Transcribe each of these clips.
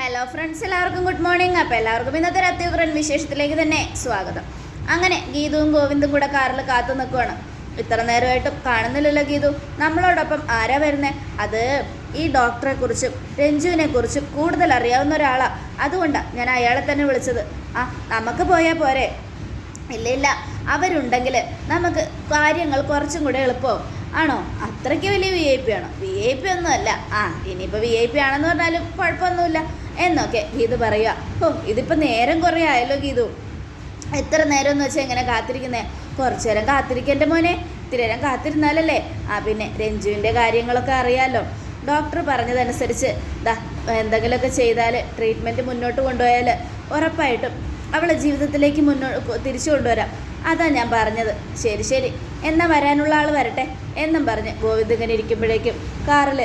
Hello friends എല്ലാവർക്കും good morning അപ്പോൾ എല്ലാവർക്കും ഇന്നത്തെ ഒരു അത്യുഗ്രൻ വിശേഷത്തിലേക്ക് തന്നെ സ്വാഗതം. അങ്ങനെ ഗീതുവും ഗോവിന്ദും കൂടെ കാറിൽ കാത്തു നിൽക്കുവാണ്. ഇത്ര നേരമായിട്ടും കാണുന്നില്ലല്ലോ ഗീതു. നമ്മളോടൊപ്പം ആരാ വരുന്നത് അത് ഈ ഡോക്ടറെ കുറിച്ചും രഞ്ജുവിനെ കുറിച്ചും കൂടുതൽ അറിയാവുന്ന ഒരാളാണ് അതുകൊണ്ടാണ് ഞാൻ അയാളെ തന്നെ വിളിച്ചത്. ആ നമുക്ക് പോയാൽ പോരെ. ഇല്ല ഇല്ല. അവരുണ്ടെങ്കിൽ നമുക്ക് കാര്യങ്ങൾ കുറച്ചും കൂടെ എളുപ്പമാവും ആണോ? അത്രയ്ക്ക് വലിയ വി ഐ പി ആണോ? വി ഐ പി ഒന്നുമല്ല. ആ ഇനിയിപ്പോൾ വി ഐ പി ആണെന്ന് പറഞ്ഞാലും കുഴപ്പമൊന്നുമില്ല. എന്നൊക്കെ ഗീതു പറയുക. ഓ ഇതിപ്പോൾ നേരം കുറേ ആയല്ലോ ഗീതു. എത്ര നേരം എന്ന് വെച്ചാൽ എങ്ങനെ കാത്തിരിക്കുന്നേ? കുറച്ചു നേരം കാത്തിരിക്കേണ്ട മോനെ? ഇത്തിരി നേരം കാത്തിരുന്നാലല്ലേ? ആ പിന്നെ രഞ്ജുവിന്റെ കാര്യങ്ങളൊക്കെ അറിയാമല്ലോ ഡോക്ടർ പറഞ്ഞതനുസരിച്ച് ദാ എന്തെങ്കിലുമൊക്കെ ചെയ്താൽ ട്രീറ്റ്മെന്റ് മുന്നോട്ട് കൊണ്ടുപോയാൽ ഉറപ്പായിട്ടും അവളെ ജീവിതത്തിലേക്ക് മുന്നോട്ട് തിരിച്ചു കൊണ്ടുവരാം. അതാ ഞാൻ പറഞ്ഞത്. ശരി ശരി. എന്നാ വരാനുള്ള ആൾ വരട്ടെ. എന്നും പറഞ്ഞ് ഗോവിന്ദ് ഇങ്ങനെ ഇരിക്കുമ്പോഴേക്കും കാറിൽ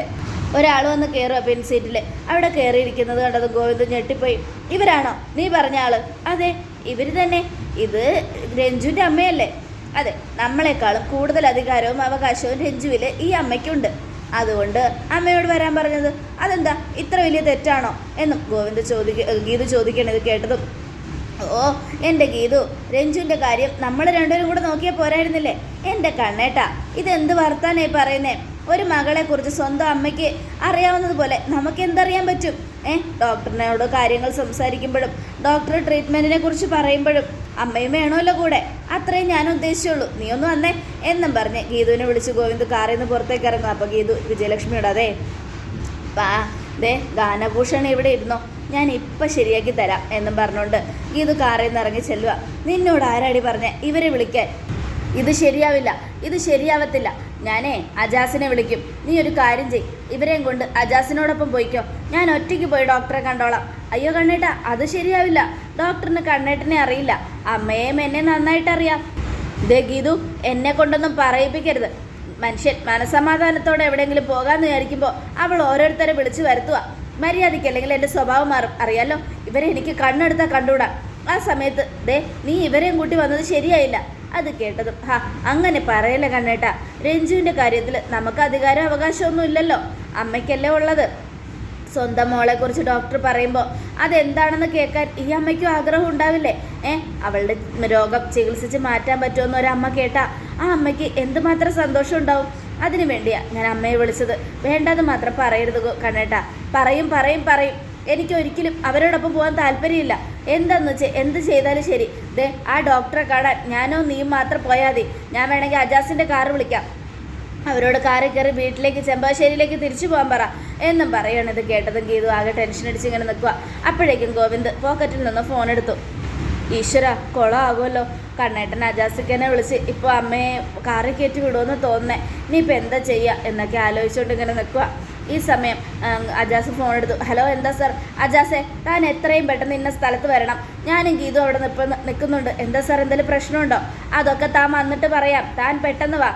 ഒരാൾ വന്ന് കയറുക പിൻ സീറ്റിൽ അവിടെ കയറിയിരിക്കുന്നത് കണ്ടത് ഗോവിന്ദൻ ഞെട്ടിപ്പോയി. ഇവരാണോ? നീ പറഞ്ഞ ആൾ. അതെ ഇവർ തന്നെ. ഇത് രഞ്ജുവിന്റെ അമ്മയല്ലേ? അതെ നമ്മളെക്കാളും കൂടുതൽ അധികാരവും അവകാശവും രഞ്ജുവിൽ ഈ അമ്മയ്ക്കുണ്ട്. അതുകൊണ്ട് അമ്മയോട് വരാൻ പറഞ്ഞത്? അതെന്താ? ഇത്ര വലിയ തെറ്റാണോ? എന്നും ഗോവിന്ദ് ചോദിക്ക ഗീതു ചോദിക്കണത് കേട്ടതും. ഓ എന്റെ ഗീതു രഞ്ജുവിന്റെ കാര്യം നമ്മൾ രണ്ടുപേരും കൂടെ നോക്കിയാൽ പോരായിരുന്നില്ലേ? എന്റെ കണ്ണേട്ടാ ഇതെന്ത് വർത്താനായി പറയുന്നേ? ഒരു മകളെക്കുറിച്ച് സ്വന്തം അമ്മയ്ക്ക് അറിയാവുന്നതുപോലെ നമുക്ക് എന്തറിയാൻ പറ്റും? ഏ? ഡോക്ടറിനോട് കാര്യങ്ങൾ സംസാരിക്കുമ്പോഴും ഡോക്ടർ ട്രീറ്റ്മെന്റിനെ കുറിച്ച് പറയുമ്പോഴും അമ്മയും വേണമല്ലോ കൂടെ. അത്രയും ഞാൻ ഉദ്ദേശിച്ചുള്ളൂ. നീ ഒന്ന് വന്നേ എന്നും പറഞ്ഞ് ഗീതുവിനെ വിളിച്ച് ഗോവിന്ദ് കാറിൽ നിന്ന് പുറത്തേക്ക് ഇറങ്ങും. അപ്പോൾ ഗീതു വിജയലക്ഷ്മിയോട് അതെ പാ ദേ ഗാനഭൂഷൺ ഇവിടെ ഇരുന്നോ? ഞാൻ ഇപ്പം ശരിയാക്കി തരാം എന്നും പറഞ്ഞുകൊണ്ട് ഗീതു കാറിൽ നിന്ന് ഇറങ്ങി ചെല്ലുക നിന്നോട് ആരാടി പറഞ്ഞേ? ഇവരെ വിളിക്കാൻ. ഇത് ശരിയാവില്ല ഇത് ശരിയാവത്തില്ല. ഞാനേ അജാസിനെ വിളിക്കും. നീ ഒരു കാര്യം ചെയ് ഇവരെയും കൊണ്ട് അജാസിനോടൊപ്പം പോയിക്കോ. ഞാൻ ഒറ്റയ്ക്ക് പോയി ഡോക്ടറെ കണ്ടോളാം. അയ്യോ കണ്ണേട്ട അത് ശരിയാവില്ല. ഡോക്ടറിന് കണ്ണേട്ടനെ അറിയില്ല. അമ്മയെയും എന്നെ നന്നായിട്ട് അറിയാം. ദേ ഗീതു എന്നെ കൊണ്ടൊന്നും പറയിപ്പിക്കരുത്. മനുഷ്യൻ മനസമാധാനത്തോടെ എവിടെയെങ്കിലും പോകാമെന്ന് വിചാരിക്കുമ്പോൾ അവൾ ഓരോരുത്തരെ വിളിച്ചു വരുത്തുക മര്യാദയ്ക്ക് അല്ലെങ്കിൽ എന്റെ സ്വഭാവം മാറും. അറിയാലോ? ഇവരെ എനിക്ക് കണ്ണെടുത്താൽ കണ്ടുകൂടാ. ആ സമയത്ത് ദേ നീ ഇവരെയും കൂട്ടി വന്നത് ശരിയായില്ല. അത് കേട്ടതും. ഹാ അങ്ങനെ പറയല്ലേ കണ്ണേട്ടാ. രഞ്ജുവിന്റെ കാര്യത്തിൽ നമുക്ക് അധികാരം അവകാശമൊന്നും ഇല്ലല്ലോ അമ്മയ്ക്കല്ലേ ഉള്ളത്? സ്വന്തം മോളെക്കുറിച്ച് ഡോക്ടർ പറയുമ്പോൾ അതെന്താണെന്ന് കേൾക്കാൻ ഈ അമ്മയ്ക്കും ആഗ്രഹം ഉണ്ടാവില്ലേ? ഏ അവളുടെ രോഗം ചികിത്സിച്ച് മാറ്റാൻ പറ്റുമെന്ന് ഒരമ്മ കേട്ടാ. ആ അമ്മയ്ക്ക് എന്തുമാത്രം സന്തോഷം ഉണ്ടാവും? അതിനു വേണ്ടിയാ ഞാൻ അമ്മയെ വിളിച്ചത്. വേണ്ടത് മാത്രം പറയരുത് കണ്ണേട്ടാ. പറയും പറയും പറയും. എനിക്ക് ഒരിക്കലും അവരോടൊപ്പം പോകാൻ താല്പര്യമില്ല. എന്താന്ന് വെച്ചാൽ എന്ത് ചെയ്താലും ശരി. ദേ ആ ഡോക്ടറെ കാണാൻ ഞാനോ നീ മാത്രം പോയാൽ മതി. ഞാൻ വേണമെങ്കിൽ അജാസിന്റെ കാറ് വിളിക്കാം. അവരോട് കാറിൽ കയറി വീട്ടിലേക്ക് ചെമ്പാശ്ശേരിയിലേക്ക് തിരിച്ചു പോകാൻ പറ. എന്നും പറയണത് കേട്ടതും ഗീതു. ആകെ ടെൻഷൻ അടിച്ച് ഇങ്ങനെ നിൽക്കുക അപ്പോഴേക്കും ഗോവിന്ദ് പോക്കറ്റിൽ നിന്ന് ഫോൺ എടുത്തു. ഈശ്വര കുളമാകുമല്ലോ കണ്ണേട്ടൻ അജാസിക്കനെ വിളിച്ച് ഇപ്പോൾ അമ്മയെ കാറിൽ കയറ്റി വിടുമെന്ന് തോന്നുന്നേ. ഇനിയിപ്പോൾ എന്താ ചെയ്യുക എന്നൊക്കെ ആലോചിച്ചുകൊണ്ട് ഇങ്ങനെ നിൽക്കുക ഈ സമയം അജാസ് ഫോൺ എടുത്തു. ഹലോ എന്താ സാർ അജാസെ താൻ എത്രയും പെട്ടെന്ന് ഇന്ന സ്ഥലത്ത് വരണം. ഞാനും ഗീതു അവിടെ നിൽപ്പ നിൽക്കുന്നുണ്ട് എന്താ സാർ എന്തെങ്കിലും പ്രശ്നമുണ്ടോ? അതൊക്കെ താൻ വന്നിട്ട് പറയാം. താൻ പെട്ടെന്ന് വാ.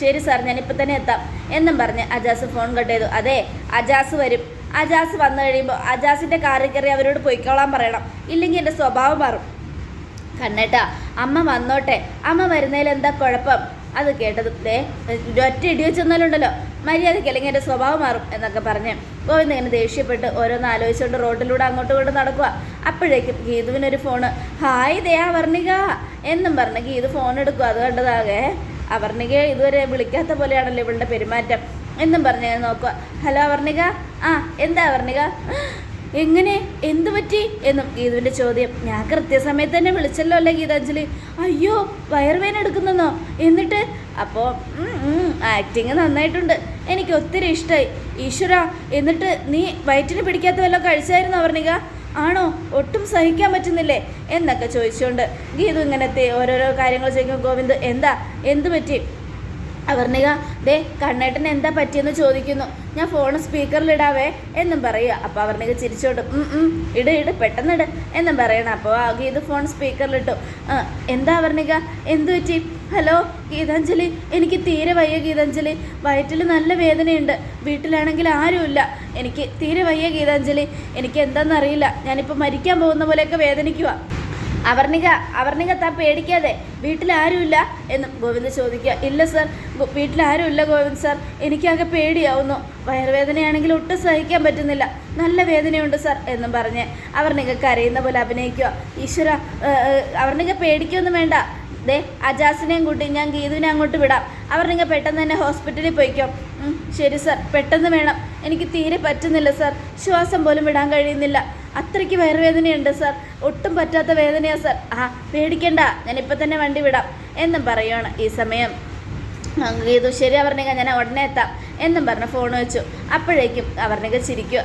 ശരി സാർ ഞാനിപ്പോൾ തന്നെ എത്താം. എന്നും പറഞ്ഞ് അജാസ് ഫോൺ കട്ട് ചെയ്തു. അതെ അജാസ് വരും. അജാസ് വന്നു കഴിയുമ്പോൾ അജാസിന്റെ കാറിൽ കയറി അവരോട് പൊയ്ക്കോളാൻ പറയണം. ഇല്ലെങ്കിൽ എന്റെ സ്വഭാവം മാറും. കണ്ണേട്ടാ അമ്മ വന്നോട്ടെ. അമ്മ വരുന്നതിൽ എന്താ കുഴപ്പം? അത് കേട്ടത് ഒറ്റ ഇടി വെച്ചെന്നാലുണ്ടല്ലോ മര്യാദയ്ക്ക് അല്ലെങ്കിൽ എന്റെ സ്വഭാവം മാറും എന്നൊക്കെ പറഞ്ഞ് ഗോവിന്ദ് ഇങ്ങനെ ദേഷ്യപ്പെട്ട് ഓരോന്ന് ആലോചിച്ചുകൊണ്ട് റോഡിലൂടെ അങ്ങോട്ടും ഇങ്ങോട്ടും നടക്കുക. അപ്പോഴേക്കും ഗീതുവിനൊരു ഫോണ് ഹായ് ദയാ വർണിക. എന്നും പറഞ്ഞ് ഗീതു ഫോൺ എടുക്കുക അത് കണ്ടതാകെ അവർണിക ഇതുവരെ വിളിക്കാത്ത പോലെയാണല്ലോ ഇവളുടെ പെരുമാറ്റം എന്നും പറഞ്ഞ് നോക്കുക. ഹലോ അവർണിക ആ എന്താ അവർണിക എങ്ങനെ? എന്തു പറ്റി? എന്നും ഗീതുവിന്റെ ചോദ്യം. ഞാൻ കൃത്യസമയത്ത് തന്നെ വിളിച്ചല്ലോ അല്ലേ ഗീതാഞ്ജലി? അയ്യോ വയറുവേന എടുക്കുന്നെന്നോ? എന്നിട്ട് അപ്പോൾ ആക്ടിങ് നന്നായിട്ടുണ്ട്. എനിക്ക് ഒത്തിരി ഇഷ്ടമായി ഈശ്വര എന്നിട്ട് നീ വയറ്റിന് പിടിക്കാത്ത വല്ലതും കഴിച്ചായിരുന്നു അവർണിക ആണോ? ഒട്ടും സഹിക്കാൻ പറ്റുന്നില്ലേ? എന്നൊക്കെ ചോദിച്ചുകൊണ്ട് ഗീതു ഇങ്ങനത്തെ ഓരോരോ കാര്യങ്ങൾ ചോദിക്കും ഗോവിന്ദ് എന്താ? എന്ത് പറ്റി? അവർണിക ദേ കണ്ണേട്ടൻ എന്താ പറ്റിയെന്ന് ചോദിക്കുന്നു. ഞാൻ ഫോൺ സ്പീക്കറിലിടാവേ എന്നും പറയുക. അപ്പോൾ അവർണിക ചിരിച്ചോണ്ട് "ഉം, ഉം, ഇട് ഇട് പെട്ടെന്ന് ഇട് എന്നും പറയണം. അപ്പോൾ ആ ഗീത് ഫോൺ സ്പീക്കറിലിട്ടു "ആ, എന്താ അവർണിക എന്തു പറ്റി? ഹലോ ഗീതാഞ്ജലി. എനിക്ക് തീരെ വയ്യ ഗീതാഞ്ജലി. വയറ്റിൽ നല്ല വേദനയുണ്ട്. വീട്ടിലാണെങ്കിൽ ആരുമില്ല. എനിക്ക് തീരെ വയ്യ ഗീതാഞ്ജലി. എനിക്ക് എന്താണെന്നറിയില്ല ഞാനിപ്പോൾ മരിക്കാൻ പോകുന്ന പോലെയൊക്കെ വേദനിക്കുക അവർണിക അവർണിക താൻ പേടിക്കാതെ വീട്ടിലാരുമില്ല എന്ന് ഗോവിന്ദ് ചോദിക്കുക. ഇല്ല സർ വീട്ടിലാരുമില്ല ഗോവിന്ദ് സർ. എനിക്കാകെ പേടിയാവുന്നു. വയറുവേദനയാണെങ്കിൽ ഒട്ടും സഹിക്കാൻ പറ്റുന്നില്ല. നല്ല വേദനയുണ്ട് സർ എന്നും പറഞ്ഞ് അവർണിക കരയുന്ന പോലെ അഭിനയിക്കുക. ഈശ്വര അവർണിക പേടിക്കൊന്നും വേണ്ട. ദേ അജാസിനെയും കൂട്ടി ഞാൻ ഗീതുവിനെ അങ്ങോട്ട് വിടാം. അവർ നിങ്ങൾ പെട്ടെന്ന് തന്നെ ഹോസ്പിറ്റലിൽ പോയിക്കോ. ശരി സർ പെട്ടെന്ന് വേണം. എനിക്ക് തീരെ പറ്റുന്നില്ല സർ. ശ്വാസം പോലും വിടാൻ കഴിയുന്നില്ല. അത്രയ്ക്ക് വയറുവേദനയുണ്ട് സാർ ഒട്ടും പറ്റാത്ത വേദനയാണ് സാർ ആ പേടിക്കണ്ട. ഇപ്പം തന്നെ വണ്ടി വിടാം എന്നും പറയുകയാണ് ഈ സമയം. ഗീതു ശരി അവർണിക. ഞാൻ ഉടനെ എത്താം എന്നും പറഞ്ഞ് ഫോൺ വെച്ചു. അപ്പോഴേക്കും അവർണിക ചിരിക്കുക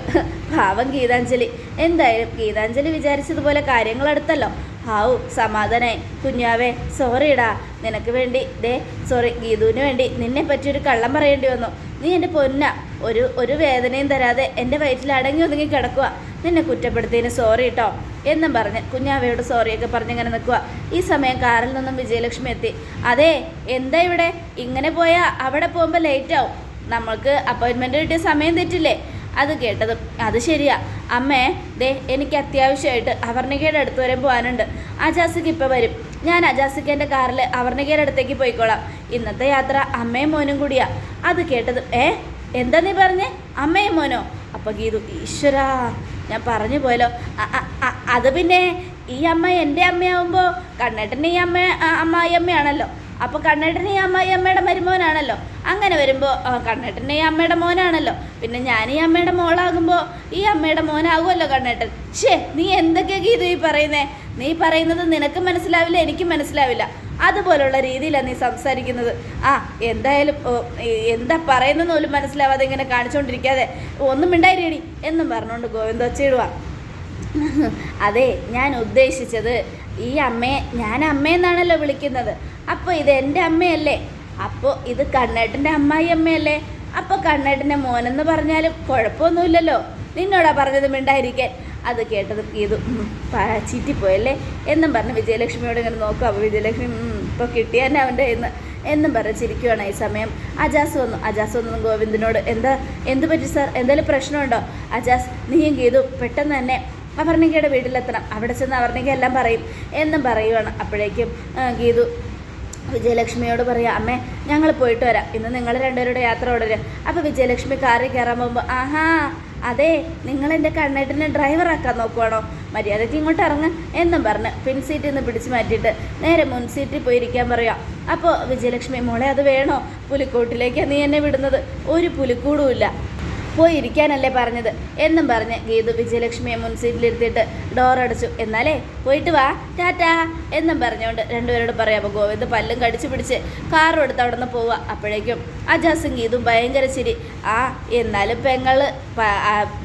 ഭാവം ഗീതാഞ്ജലി. എന്തായാലും ഗീതാഞ്ജലി വിചാരിച്ചതുപോലെ കാര്യങ്ങൾ അടുത്തല്ലോ. ഹാവു സമാധാനായി. കുഞ്ഞാവേ സോറിടാ നിനക്ക് വേണ്ടി ദേ സോറി ഗീതുവിന് വേണ്ടി നിന്നെ പറ്റിയൊരു കള്ളം പറയേണ്ടി വന്നു. നീ എന്റെ പൊന്ന. ഒരു ഒരു വേദനയും തരാതെ എന്റെ വയറ്റിൽ അടങ്ങി ഒതുങ്ങി കിടക്കുക നിന്നെ കുറ്റപ്പെടുത്തിയതിന് സോറി കേട്ടോ എന്നും പറഞ്ഞ് കുഞ്ഞാവയോട് സോറിയൊക്കെ പറഞ്ഞിങ്ങനെ നിൽക്കുക ഈ സമയം കാറിൽ നിന്നും വിജയലക്ഷ്മി എത്തി. അതെ എന്താ ഇവിടെ? ഇങ്ങനെ പോയാൽ അവിടെ പോകുമ്പോൾ ലേറ്റ് ആവും. നമ്മൾക്ക് അപ്പോയിൻമെന്റ് കിട്ടിയ സമയം തെറ്റില്ലേ? അത് കേട്ടതും അത് ശരിയാ. അമ്മേ ദേ എനിക്ക് അത്യാവശ്യമായിട്ട് അവർണികയുടെ അടുത്ത് വരെ പോകാനുണ്ട്. അജാസിക്ക് ഇപ്പോൾ വരും. ഞാൻ അജാസിക്കേന്റെ കാറിൽ അവർണികയുടെ അടുത്തേക്ക് പോയിക്കോളാം. ഇന്നത്തെ യാത്ര അമ്മയും മോനും കൂടിയാ. അത് കേട്ടതും ഏ? എന്താ നീ പറഞ്ഞേ? അമ്മയും മോനോ? അപ്പോൾ ഗീതു ഈശ്വരാ. ഞാൻ പറഞ്ഞു പോയല്ലോ. അത് പിന്നെ ഈ അമ്മ എന്റെ അമ്മയാവുമ്പോൾ കണ്ണേട്ടന്റെ ഈ അമ്മ അമ്മായിയമ്മയാണല്ലോ അപ്പോൾ കണ്ണേട്ടൻ ഈ അമ്മ ഈ അമ്മയുടെ മരുമോനാണല്ലോ. അങ്ങനെ വരുമ്പോ കണ്ണേട്ടൻ ഈ അമ്മയുടെ മോനാണല്ലോ. പിന്നെ ഞാൻ ഈ അമ്മയുടെ മോളാകുമ്പോൾ ഈ അമ്മയുടെ മോനാകുമല്ലോ കണ്ണേട്ടൻ. ഷേ നീ എന്തൊക്കെ ഇത് ഈ പറയുന്നേ? നീ പറയുന്നത് നിനക്ക് മനസ്സിലാവില്ല എനിക്കും മനസ്സിലാവില്ല. അതുപോലുള്ള രീതിയിലാണ് നീ സംസാരിക്കുന്നത്. ആ എന്തായാലും എന്താ പറയുന്നത് പോലും മനസ്സിലാവാതെ ഇങ്ങനെ കാണിച്ചുകൊണ്ടിരിക്കാതെ ഒന്നും മിണ്ടായിരേടി എന്നും പറഞ്ഞുകൊണ്ട് ഗോവിന്ദ ചേടുവാ അതെ ഞാൻ ഉദ്ദേശിച്ചത് ഈ അമ്മയെ ഞാൻ അമ്മയെന്നാണല്ലോ വിളിക്കുന്നത്. അപ്പോൾ ഇത് എന്റെ അമ്മയല്ലേ? അപ്പോൾ ഇത് കണ്ണേട്ടന്റെ അമ്മായി അമ്മയല്ലേ? അപ്പോൾ കണ്ണേട്ടന്റെ മോനെന്ന് പറഞ്ഞാലും കുഴപ്പമൊന്നുമില്ലല്ലോ. നിന്നോടാ പറഞ്ഞത് മിണ്ടായിരിക്കാൻ. അത് കേട്ടത് ഇത് ചീറ്റിപ്പോയല്ലേ എന്നും പറഞ്ഞ് വിജയലക്ഷ്മിയോട് ഇങ്ങനെ നോക്കും. അപ്പോൾ വിജയലക്ഷ്മി ഇപ്പോൾ കിട്ടിയാന്നെ അവന്റെ എന്ന് എന്നും പറഞ്ഞ് ചിരിക്കുവാണ് ഈ സമയം. അജാസ് വന്നു. അജാസ് വന്നു ഗോവിന്ദനോട്. എന്താ എന്ത് പറ്റി സാർ? എന്തെങ്കിലും പ്രശ്നമുണ്ടോ? അജാസ് നീയും ഗീതു പെട്ടെന്ന് തന്നെ അവർണികയുടെ വീട്ടിലെത്തണം. അവിടെ ചെന്ന് അവർണിക എല്ലാം പറയും. എന്നും പറയുവാണ്. അപ്പോഴേക്കും ഗീതു വിജയലക്ഷ്മിയോട് പറയാം അമ്മേ ഞങ്ങൾ പോയിട്ട് വരാം. ഇന്ന് നിങ്ങൾ രണ്ടുപേരുടെ യാത്ര തുടരും. അപ്പോൾ വിജയലക്ഷ്മി കാറിൽ കയറാൻ പോകുമ്പോൾ ആഹാ അതെ നിങ്ങൾ എന്റെ കണ്ണേട്ടിനെ ഡ്രൈവറാക്കാൻ നോക്കുവാണോ? മര്യാദയ്ക്ക് ഇങ്ങോട്ട് ഇറങ്ങ് എന്നും പറഞ്ഞ് പിൻ സീറ്റിൽ നിന്ന് പിടിച്ചു മാറ്റിയിട്ട് നേരെ മുൻ സീറ്റിൽ പോയി ഇരിക്കാൻ പറയാം. അപ്പോൾ വിജയലക്ഷ്മി മോളെ അത് വേണോ? പുലിക്കോട്ടിലേക്കാണ് നീ എന്നെ വിടുന്നത്? ഒരു പുലിക്കൂടും ഇല്ല. പോയി ഇരിക്കാനല്ലേ പറഞ്ഞത്. എന്നും പറഞ്ഞ് ഗീതു വിജയലക്ഷ്മിയെ മുൻസീറ്റിലിരുത്തിയിട്ട് ഡോർ അടച്ചു. എന്നാലേ പോയിട്ട് വാ. ടാറ്റാ. എന്നും പറഞ്ഞുകൊണ്ട് രണ്ടുപേരോട് പറയാം അപ്പോൾ ഗോവിന്ദ് പല്ലും കടിച്ചു പിടിച്ച് കാറും എടുത്ത് അവിടെ നിന്ന് പോവുക. അപ്പോഴേക്കും അജാസും ഗീതും ഭയങ്കര ചിരി. ആ എന്നാലും പെങ്ങൾ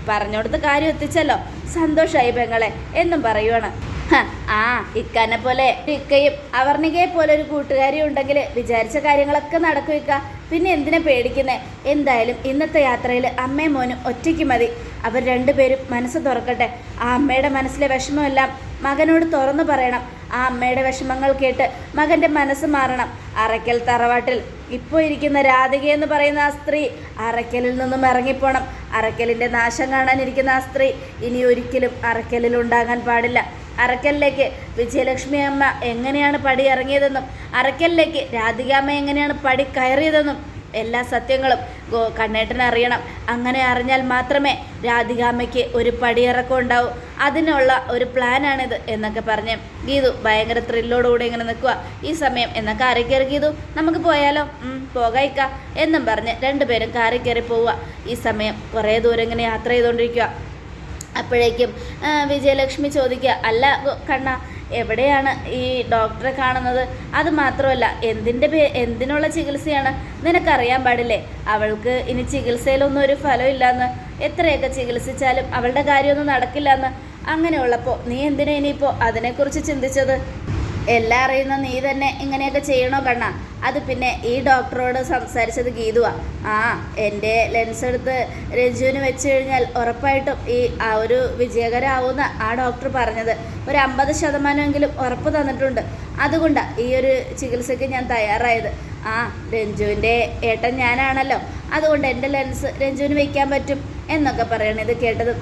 പറഞ്ഞുകൊടുത്ത് കാര്യം എത്തിച്ചല്ലോ. സന്തോഷമായി പെങ്ങളെ. എന്നും പറയുവാണ്. ആ ഇക്കാനെ പോലെ ഇക്കയും അവർണികയെ പോലെ ഒരു കൂട്ടുകാരി ഉണ്ടെങ്കിൽ വിചാരിച്ച കാര്യങ്ങളൊക്കെ നടക്കും പിന്നെ എന്തിനാ പേടിക്കുന്നത് എന്തായാലും ഇന്നത്തെ യാത്രയിൽ അമ്മയും മോനും ഒറ്റയ്ക്ക് മതി. അവർ രണ്ടുപേരും മനസ്സ് തുറക്കട്ടെ. ആ അമ്മയുടെ മനസ്സിലെ വിഷമമെല്ലാം മകനോട് തുറന്നു പറയണം. ആ അമ്മയുടെ വിഷമങ്ങൾ കേട്ട് മകന്റെ മനസ്സ് മാറണം. അറയ്ക്കൽ തറവാട്ടിൽ ഇപ്പോൾ ഇരിക്കുന്ന രാധിക എന്ന് പറയുന്ന ആ സ്ത്രീ അറയ്ക്കലിൽ നിന്നും ഇറങ്ങിപ്പോണം. അറയ്ക്കലിന്റെ നാശം കാണാനിരിക്കുന്ന ആ സ്ത്രീ ഇനി ഒരിക്കലും അറയ്ക്കലിൽ ഉണ്ടാകാൻ പാടില്ല. അറക്കലിലേക്ക് വിജയലക്ഷ്മി അമ്മ എങ്ങനെയാണ് പടി ഇറങ്ങിയതെന്നും അറക്കലിലേക്ക് രാധികാമ്മ എങ്ങനെയാണ് പടി കയറിയതെന്നും എല്ലാ സത്യങ്ങളും ഗോ കണ്ണേട്ടൻ അറിയണം. അങ്ങനെ അറിഞ്ഞാൽ മാത്രമേ രാധികാമ്മയ്ക്ക് ഒരു പടിയിറക്കം ഉണ്ടാവൂ. അതിനുള്ള ഒരു പ്ലാനാണിത് എന്നൊക്കെ പറഞ്ഞ് ഗീതു ഭയങ്കര ത്രില്ലോടുകൂടി ഇങ്ങനെ നിൽക്കുക ഈ സമയം എന്നാൽ കാറി കയറി ഗീതു നമുക്ക് പോയാലോ? പോകായിക്ക എന്നും പറഞ്ഞ് രണ്ടുപേരും കാറി കയറി പോവുക ഈ സമയം കുറേ ദൂരം ഇങ്ങനെ യാത്ര ചെയ്തുകൊണ്ടിരിക്കുക അപ്പോഴേക്കും വിജയലക്ഷ്മി ചോദിക്കുക അല്ല കണ്ണ എവിടെയാണ് ഈ ഡോക്ടറെ കാണുന്നത്? അത് മാത്രമല്ല എന്തിന്റെ പേ എന്തിനുള്ള ചികിത്സയാണ്? നിനക്കറിയാൻ പാടില്ലേ അവൾക്ക് ഇനി ചികിത്സയിലൊന്നും ഒരു ഫലമില്ലെന്ന് എത്രയൊക്കെ ചികിത്സിച്ചാലും അവളുടെ കാര്യമൊന്നും നടക്കില്ലെന്ന്. അങ്ങനെയുള്ളപ്പോൾ നീ എന്തിനാ ഇനിയിപ്പോൾ അതിനെക്കുറിച്ച് ചിന്തിച്ചത്? എല്ലാം അറിയുന്ന നീ തന്നെ ഇങ്ങനെയൊക്കെ ചെയ്യണോ കണ്ണ? അത് പിന്നെ ഈ ഡോക്ടറോട് സംസാരിച്ചത് ഗീതുവാ. ആ എന്റെ ലെൻസ് എടുത്ത് രഞ്ജുവിന് വെച്ച് കഴിഞ്ഞാൽ ഉറപ്പായിട്ടും ഈ ആ ഒരു വിജയകരമാവുമെന്ന് ആ ഡോക്ടർ പറഞ്ഞത്. ഒരു അമ്പത് ശതമാനമെങ്കിലും ഉറപ്പ് തന്നിട്ടുണ്ട്. അതുകൊണ്ടാണ് ഈ ഒരു ചികിത്സയ്ക്ക് ഞാൻ തയ്യാറായത്. ആ രഞ്ജുവിന്റെ ഏട്ടൻ ഞാനാണല്ലോ. അതുകൊണ്ട് എന്റെ ലെൻസ് രഞ്ജുവിന് വയ്ക്കാൻ പറ്റും എന്നൊക്കെ പറയണത് കേട്ടതും.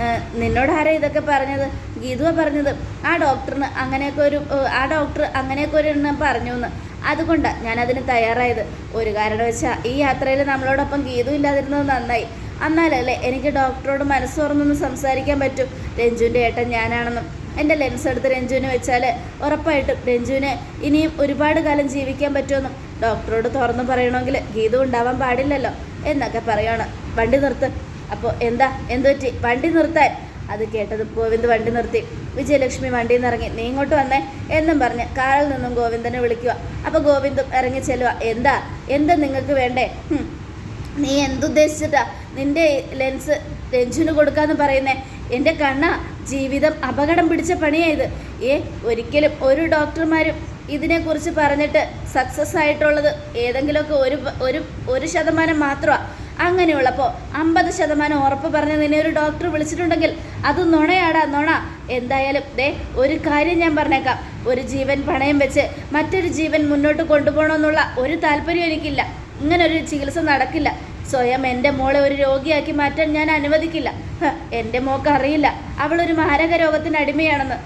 ആ, ഏ, നിന്നോട് ആരാ ഇതൊക്കെ പറഞ്ഞത്? ഗീതുവ പറഞ്ഞത്. ആ ഡോക്ടറിന് അങ്ങനെയൊക്കെ ഒരു ആ ഡോക്ടർ അങ്ങനെയൊക്കെ ഒരു എണ്ണം പറഞ്ഞു എന്ന് അതുകൊണ്ടാണ് ഞാൻ അതിന് തയ്യാറായത്. ഒരു കാരണം വെച്ചാൽ ഈ യാത്രയിൽ നമ്മളോടൊപ്പം ഗീതു ഇല്ലാതിരുന്നത് നന്നായി. എന്നാലല്ലേ എനിക്ക് ഡോക്ടറോട് മനസ്സ് തുറന്നൊന്ന് സംസാരിക്കാൻ പറ്റും? രഞ്ജുവിന്റെ ഏട്ടൻ ഞാനാണെന്നും. എന്റെ ലെൻസ് എടുത്ത് രഞ്ജുവിന് വെച്ചാൽ ഉറപ്പായിട്ടും രഞ്ജുവിന് ഇനിയും ഒരുപാട് കാലം ജീവിക്കാൻ പറ്റുമെന്നും. ഡോക്ടറോട് തുറന്നു പറയണമെങ്കിൽ ഗീതു ഉണ്ടാവാൻ പാടില്ലല്ലോ എന്നൊക്കെ പറയാണ്. വണ്ടി നിർത്ത്. അപ്പോൾ എന്താ എന്ത് പറ്റി? വണ്ടി നിർത്താൻ. അത് കേട്ടത് ഗോവിന്ദ് വണ്ടി നിർത്തി. വിജയലക്ഷ്മി വണ്ടിയിൽ നിന്ന് ഇറങ്ങി നീ ഇങ്ങോട്ട് വന്നേ എന്നും പറഞ്ഞ് കാറിൽ നിന്നും ഗോവിന്ദനെ വിളിക്കുക. അപ്പോൾ ഗോവിന്ദും ഇറങ്ങി ചെല്ലുക. എന്താ? എന്താ നിങ്ങൾക്ക് വേണ്ടേ? നീ എന്തുദ്ദേശിച്ചിട്ടാ? നിന്റെ ലെൻസ് ലെഞ്ചിന് കൊടുക്കാന്ന് പറയുന്നേ. എന്റെ കണ്ണ ജീവിതം അപകടം പിടിച്ച പണിയായത് ഏ ഒരിക്കലും ഒരു ഡോക്ടർമാരും ഇതിനെക്കുറിച്ച് പറഞ്ഞിട്ട് സക്സസ് ആയിട്ടുള്ളത് ഏതെങ്കിലുമൊക്കെ ഒരു ഒരു ഒരു ശതമാനം മാത്രമാണ് അങ്ങനെയുള്ളപ്പോൾ അമ്പത് ശതമാനം ഉറപ്പ് പറഞ്ഞ് നിന്നെ ഒരു ഡോക്ടർ വിളിച്ചിട്ടുണ്ടെങ്കിൽ അത് നുണയാടാ നുണ. എന്തായാലും ദേ ഒരു കാര്യം ഞാൻ പറഞ്ഞേക്കാം. ഒരു ജീവൻ പണയം വെച്ച് മറ്റൊരു ജീവൻ മുന്നോട്ട് കൊണ്ടുപോകണമെന്നുള്ള ഒരു താല്പര്യം എനിക്കില്ല. ഇങ്ങനൊരു ചികിത്സ നടക്കില്ല. സ്വയം എന്റെ മോളെ ഒരു രോഗിയാക്കി മാറ്റാൻ ഞാൻ അനുവദിക്കില്ല. എന്റെ മോക്ക് അറിയില്ല. അവളൊരു മാരക രോഗത്തിന് അടിമയാണെന്ന്.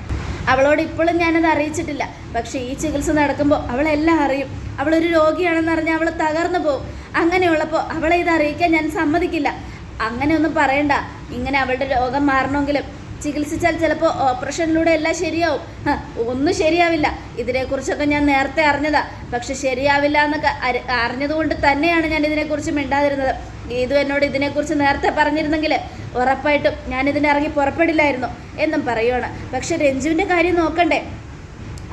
അവളോട് ഇപ്പോഴും ഞാനത് അറിയിച്ചിട്ടില്ല. പക്ഷേ ഈ ചികിത്സ നടക്കുമ്പോൾ അവളെല്ലാം അറിയും. അവളൊരു രോഗിയാണെന്ന് അറിഞ്ഞാൽ അവൾ തകർന്നു പോകും അങ്ങനെയുള്ളപ്പോൾ അവളെ ഇത് അറിയിക്കാൻ ഞാൻ സമ്മതിക്കില്ല. അങ്ങനെയൊന്നും പറയണ്ട. ഇങ്ങനെ അവളുടെ രോഗം മാറണമെങ്കിലും ചികിത്സിച്ചാൽ ചിലപ്പോൾ ഓപ്പറേഷനിലൂടെ എല്ലാം ശരിയാവും. ഒന്നും ശരിയാവില്ല. ഇതിനെക്കുറിച്ചൊക്കെ ഞാൻ നേരത്തെ അറിഞ്ഞതാ. പക്ഷെ ശരിയാവില്ല എന്നൊക്കെ അറിഞ്ഞതുകൊണ്ട് തന്നെയാണ് ഞാൻ ഇതിനെക്കുറിച്ച് മിണ്ടാതിരുന്നത്. ഗീതു എന്നോട് ഇതിനെക്കുറിച്ച് നേരത്തെ പറഞ്ഞിരുന്നെങ്കിൽ ഉറപ്പായിട്ടും ഞാൻ ഇറങ്ങി പുറപ്പെടില്ലായിരുന്നു എന്നും പറയുവാണ്. പക്ഷെ രഞ്ജുവിന്റെ കാര്യം നോക്കണ്ടേ?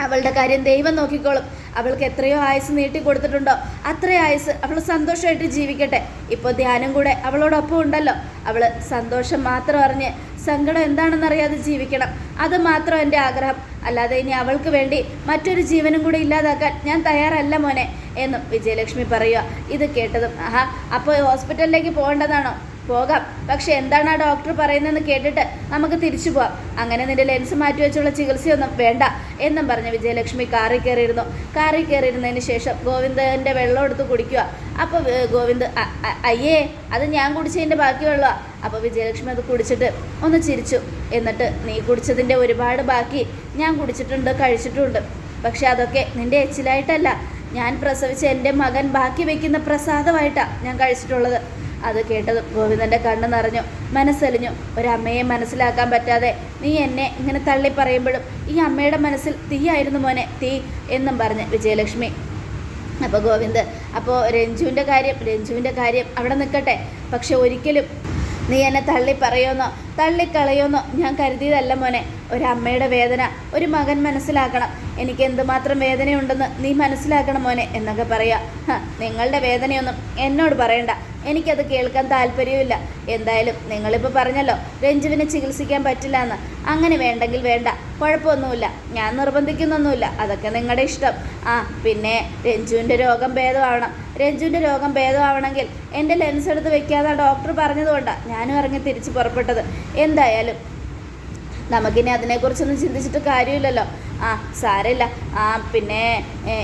അവളുടെ കാര്യം ദൈവം നോക്കിക്കോളും. അവൾക്ക് എത്രയോ ആയുസ് നീട്ടി കൊടുത്തിട്ടുണ്ടോ? അത്രയും ആയുസ് അവൾ സന്തോഷമായിട്ട് ജീവിക്കട്ടെ. ഇപ്പോൾ ധ്യാനം കൂടെ അവളോടൊപ്പം ഉണ്ടല്ലോ. അവൾ സന്തോഷം മാത്രം അറിഞ്ഞ് സങ്കടം എന്താണെന്നറിയാതെ ജീവിക്കണം. അത് മാത്രം എന്റെ ആഗ്രഹം. അല്ലാതെ ഇനി അവൾക്ക് വേണ്ടി മറ്റൊരു ജീവനും കൂടി ഇല്ലാതാക്കാൻ ഞാൻ തയ്യാറല്ല മോനെ എന്നും വിജയലക്ഷ്മി പറയുക ഇത് കേട്ടതും ആഹാ അപ്പോൾ ഹോസ്പിറ്റലിലേക്ക് പോകേണ്ടതാണോ? പോകാം. പക്ഷെ എന്താണ് ആ ഡോക്ടർ പറയുന്നതെന്ന് കേട്ടിട്ട് നമുക്ക് തിരിച്ചു പോവാം. അങ്ങനെ നിന്റെ ലെൻസ് മാറ്റി വെച്ചുള്ള ചികിത്സയൊന്നും വേണ്ട എന്നും പറഞ്ഞ് വിജയലക്ഷ്മി കാറിൽ കയറിയിരുന്നു. കാറിൽ കയറിയിരുന്നതിന് ശേഷം ഗോവിന്ദന്റെ വെള്ളം എടുത്ത് കുടിക്കുക. അപ്പോൾ ഗോവിന്ദ് "അ- അ- അയ്യേ അത് ഞാൻ കുടിച്ചതിന്റെ ബാക്കി വെള്ളമാണ് അപ്പോൾ വിജയലക്ഷ്മി അത് കുടിച്ചിട്ട് ഒന്ന് ചിരിച്ചു. എന്നിട്ട് നീ കുടിച്ചതിന്റെ ഒരുപാട് ബാക്കി ഞാൻ കുടിച്ചിട്ടുണ്ട് കഴിച്ചിട്ടുണ്ട്. പക്ഷെ അതൊക്കെ നിന്റെ എച്ചിലായിട്ടല്ല. ഞാൻ പ്രസവിച്ച എന്റെ മകൻ ബാക്കി വെക്കുന്ന പ്രസാദമായിട്ടാണ് ഞാൻ കഴിച്ചിട്ടുള്ളത്. അത് കേട്ടതും ഗോവിന്ദന്റെ കണ്ണ് നിറഞ്ഞു മനസ്സലിഞ്ഞു. ഒരമ്മയെ മനസ്സിലാക്കാൻ പറ്റാതെ നീ എന്നെ ഇങ്ങനെ തള്ളി പറയുമ്പോഴും ഈ അമ്മയുടെ മനസ്സിൽ തീയായിരുന്നു മോനെ തീ എന്നും പറഞ്ഞ് വിജയലക്ഷ്മി. അപ്പോൾ ഗോവിന്ദ് അപ്പോൾ രഞ്ജുവിന്റെ കാര്യം രഞ്ജുവിന്റെ കാര്യം അവിടെ നിൽക്കട്ടെ. പക്ഷെ ഒരിക്കലും നീ എന്നെ തള്ളി പറയുമെന്നോ തള്ളിക്കളയുമെന്നോ ഞാൻ കരുതിയതല്ല മോനെ. ഒരമ്മയുടെ വേദന ഒരു മകൻ മനസ്സിലാക്കണം. എനിക്ക് എന്തുമാത്രം വേദനയുണ്ടെന്ന് നീ മനസ്സിലാക്കണം മോനെ എന്നൊക്കെ പറയാ. നിങ്ങളുടെ വേദനയൊന്നും എന്നോട് പറയണ്ട. എനിക്കത് കേൾക്കാൻ താല്പര്യമില്ല എന്തായാലും നിങ്ങളിപ്പോൾ പറഞ്ഞല്ലോ രഞ്ജുവിനെ ചികിത്സിക്കാൻ പറ്റില്ല എന്ന് അങ്ങനെ വേണ്ടെങ്കിൽ വേണ്ട. കുഴപ്പമൊന്നുമില്ല. ഞാൻ നിർബന്ധിക്കുന്നൊന്നുമില്ല. അതൊക്കെ നിങ്ങളുടെ ഇഷ്ടം. ആ പിന്നെ രഞ്ജുവിന്റെ രോഗം ഭേദമാവണം. രഞ്ജുവിന്റെ രോഗം ഭേദമാവണമെങ്കിൽ എന്റെ ലെൻസ് എടുത്ത് വെക്കാതെ ഡോക്ടർ പറഞ്ഞതുകൊണ്ടാണ് ഞാനും ഇറങ്ങി തിരിച്ച് പുറപ്പെട്ടത്. എന്തായാലും നമുക്കിനി അതിനെക്കുറിച്ചൊന്നും ചിന്തിച്ചിട്ട് കാര്യമില്ലല്ലോ. ആ സാരമില്ല. ആ പിന്നെ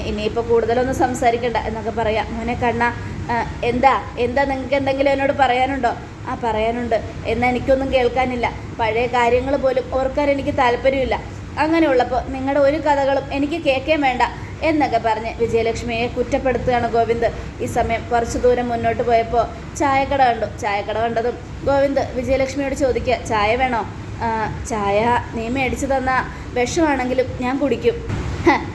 ഇനിയിപ്പോൾ കൂടുതലൊന്നും സംസാരിക്കണ്ട എന്നൊക്കെ പറയാം. മോനെ കണ്ണ എന്താ? എന്താ നിങ്ങൾക്ക് എന്തെങ്കിലും എന്നോട് പറയാനുണ്ടോ? ആ പറയാനുണ്ട്. എന്നാൽ എനിക്കൊന്നും കേൾക്കാനില്ല. പഴയ കാര്യങ്ങൾ പോലും ഓർക്കാൻ എനിക്ക് താല്പര്യമില്ല. അങ്ങനെയുള്ളപ്പോൾ നിങ്ങളുടെ ഒരു കഥകളും എനിക്ക് കേൾക്കേ വേണ്ട എന്നൊക്കെ പറഞ്ഞ് വിജയലക്ഷ്മിയെ കുറ്റപ്പെടുത്തുകയാണ് ഗോവിന്ദ്. ഈ സമയം കുറച്ച് ദൂരം മുന്നോട്ട് പോയപ്പോൾ ചായക്കട കണ്ടു. ചായക്കട കണ്ടതും ഗോവിന്ദ് വിജയലക്ഷ്മിയോട് ചോദിക്കുക ചായ വേണോ? ചായ നീ മേടിച്ചു തന്ന വിഷമാണെങ്കിലും ഞാൻ കുടിക്കും.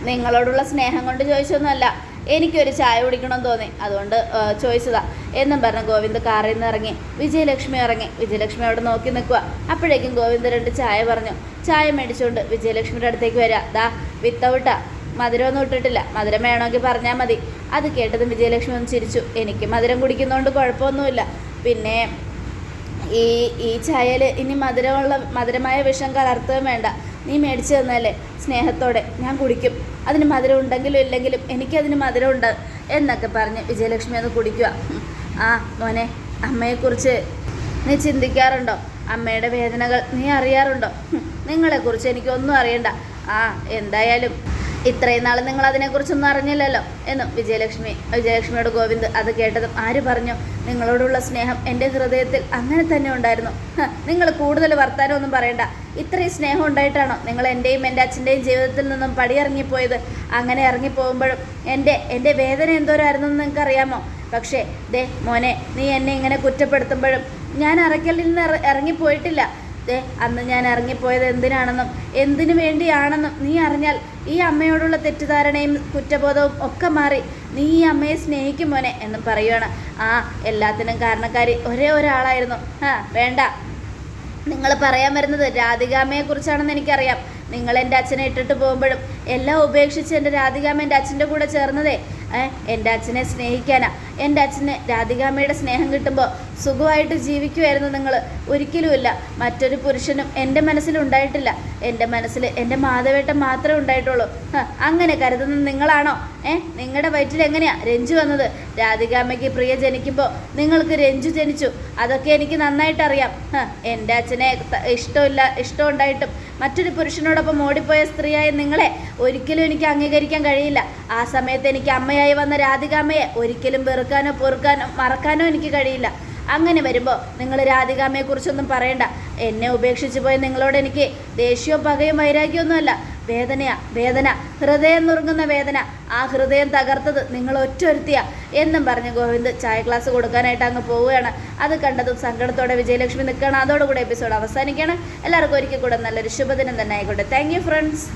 നിങ്ങളോടുള്ള സ്നേഹം കൊണ്ട് ചോദിച്ചൊന്നുമല്ല. എനിക്കൊരു ചായ കുടിക്കണം തോന്നി. അതുകൊണ്ട് ചോദിച്ചതാ. എന്നും പറഞ്ഞ് ഗോവിന്ദ് കാറിൽ നിന്ന് ഇറങ്ങി. വിജയലക്ഷ്മി ഇറങ്ങി. വിജയലക്ഷ്മി അവിടെ നോക്കി നിൽക്കുക അപ്പോഴേക്കും ഗോവിന്ദ് രണ്ട് ചായ പറഞ്ഞു. ചായ മേടിച്ചുകൊണ്ട് വിജയലക്ഷ്മിയുടെ അടുത്തേക്ക് വരാം. ദാ വിത്തൗട്ടാ മധുരമൊന്നും ഇട്ടിട്ടില്ല. മധുരം വേണമെങ്കിൽ പറഞ്ഞാൽ മതി. അത് കേട്ടതും വിജയലക്ഷ്മി ഒന്ന് ചിരിച്ചു. എനിക്ക് മധുരം കുടിക്കുന്നതുകൊണ്ട് കുഴപ്പമൊന്നുമില്ല. പിന്നെ ഈ ഈ ചായയിൽ ഇനി മധുരമുള്ള മധുരമായ വിഷം കലർത്തുകയും വേണ്ട. നീ മേടിച്ചു തന്നല്ലേ സ്നേഹത്തോടെ ഞാൻ കുടിക്കും. അതിന് മധുരം ഉണ്ടെങ്കിലും ഇല്ലെങ്കിലും എനിക്കതിന് മധുരം ഉണ്ട് എന്നൊക്കെ പറഞ്ഞ് വിജയലക്ഷ്മി അത് കുടിക്കുക. ആ മോനെ അമ്മയെക്കുറിച്ച് നീ ചിന്തിക്കാറുണ്ടോ? അമ്മയുടെ വേദനകൾ നീ അറിയാറുണ്ടോ? നിങ്ങളെക്കുറിച്ച് എനിക്കൊന്നും അറിയണ്ട. ആ എന്തായാലും ഇത്രയും നാൾ നിങ്ങൾ അതിനെക്കുറിച്ചൊന്നും അറിഞ്ഞില്ലല്ലോ എന്നും വിജയലക്ഷ്മി വിജയലക്ഷ്മിയോട് ഗോവിന്ദ് അത് കേട്ടതും ആര് പറഞ്ഞു? നിങ്ങളോടുള്ള സ്നേഹം എന്റെ ഹൃദയത്തിൽ അങ്ങനെ തന്നെ ഉണ്ടായിരുന്നു. നിങ്ങൾ കൂടുതൽ വർത്താനമൊന്നും പറയണ്ട. ഇത്രയും സ്നേഹം ഉണ്ടായിട്ടാണോ നിങ്ങൾ എന്റെയും എന്റെ അച്ഛന്റെയും ജീവിതത്തിൽ നിന്നും പടിയിറങ്ങിപ്പോയത്? അങ്ങനെ ഇറങ്ങിപ്പോകുമ്പോഴും എന്റെ എന്റെ വേദന എന്തോരായിരുന്നു നിങ്ങൾക്ക് അറിയാമോ പക്ഷേ ദേ മോനെ നീ എന്നെ ഇങ്ങനെ കുറ്റപ്പെടുത്തുമ്പോഴും ഞാൻ അറയ്ക്കലിൽ നിന്ന് ഇറ- ഇറങ്ങിപ്പോയിട്ടില്ല. ദേ അന്ന് ഞാൻ ഇറങ്ങിപ്പോയത് എന്തിനാണെന്നും എന്തിനു വേണ്ടിയാണെന്നും നീ അറിഞ്ഞാൽ ഈ അമ്മയോടുള്ള തെറ്റിദ്ധാരണയും കുറ്റബോധവും ഒക്കെ മാറി നീ ഈ അമ്മയെ സ്നേഹിക്കും മോനെ എന്നും പറയുവാണ്. ആ എല്ലാത്തിനും കാരണക്കാരി ഒരേ ഒരാളായിരുന്നു. ആ വേണ്ട. നിങ്ങൾ പറയാൻ വരുന്നത് രാധികാമ്മയെ കുറിച്ചാണെന്ന് എനിക്കറിയാം. നിങ്ങൾ എന്റെ അച്ഛനെ ഇട്ടിട്ട് പോകുമ്പോഴും എല്ലാം ഉപേക്ഷിച്ച് എന്റെ രാധികാമ്മ എന്റെ അച്ഛന്റെ കൂടെ ചേർന്നതേ എന്റെ അച്ഛനെ സ്നേഹിക്കാനാ. എന്റെ അച്ഛന് രാധികാമ്മയുടെ സ്നേഹം കിട്ടുമ്പോൾ സുഖമായിട്ട് ജീവിക്കുമായിരുന്നു നിങ്ങൾ ഒരിക്കലുമില്ല. മറ്റൊരു പുരുഷനും എന്റെ മനസ്സിലുണ്ടായിട്ടില്ല എന്റെ മനസ്സിൽ എന്റെ മാധവേട്ടൻ മാത്രമേ ഉണ്ടായിട്ടുള്ളൂ. അങ്ങനെ കരുതുന്നത് നിങ്ങളാണോ? ഏ നിങ്ങളുടെ വയറ്റിൽ എങ്ങനെയാ രഞ്ജു വന്നത്? രാധികാമ്മയ്ക്ക് പ്രിയ ജനിക്കുമ്പോൾ നിങ്ങൾക്ക് രഞ്ജു ജനിച്ചു. അതൊക്കെ എനിക്ക് നന്നായിട്ടറിയാം. എന്റെ അച്ഛനെ ഇഷ്ടമില്ല ഇഷ്ടം ഉണ്ടായിട്ടും മറ്റൊരു പുരുഷനോടൊപ്പം ഓടിപ്പോയ സ്ത്രീയായ നിങ്ങളെ ഒരിക്കലും എനിക്ക് അംഗീകരിക്കാൻ കഴിയില്ല. ആ സമയത്ത് എനിക്ക് അമ്മയായി വന്ന രാധികാമ്മയെ ഒരിക്കലും വെറുക്കാനോ പൊറുക്കാനോ മറക്കാനോ എനിക്ക് കഴിയില്ല. അങ്ങനെ വരുമ്പോൾ നിങ്ങൾ രാധികാമ്മയെക്കുറിച്ചൊന്നും പറയണ്ട. എന്നെ ഉപേക്ഷിച്ചു പോയ നിങ്ങളോട് എനിക്ക് ദേഷ്യവും പകയും വൈരാഗ്യമൊന്നുമല്ല. വേദനയാ വേദന. ഹൃദയം നുറുങ്ങുന്ന വേദന. ആ ഹൃദയം തകർത്തത് നിങ്ങൾ ഒറ്റൊരുത്തിയ എന്നും പറഞ്ഞ് ഗോവിന്ദ് ചായ ക്ലാസ് കൊടുക്കാനായിട്ട് അങ്ങ് പോവുകയാണ്. അത് കണ്ടതും സങ്കടത്തോടെ വിജയലക്ഷ്മി നിൽക്കുകയാണ്. അതോടുകൂടെ എപ്പിസോഡ് അവസാനിക്കുകയാണ്. എല്ലാവർക്കും ഒരിക്കൽ കൂടെ നല്ലൊരു ശുഭദിനം തന്നെ ആയിക്കോട്ടെ. Thank friends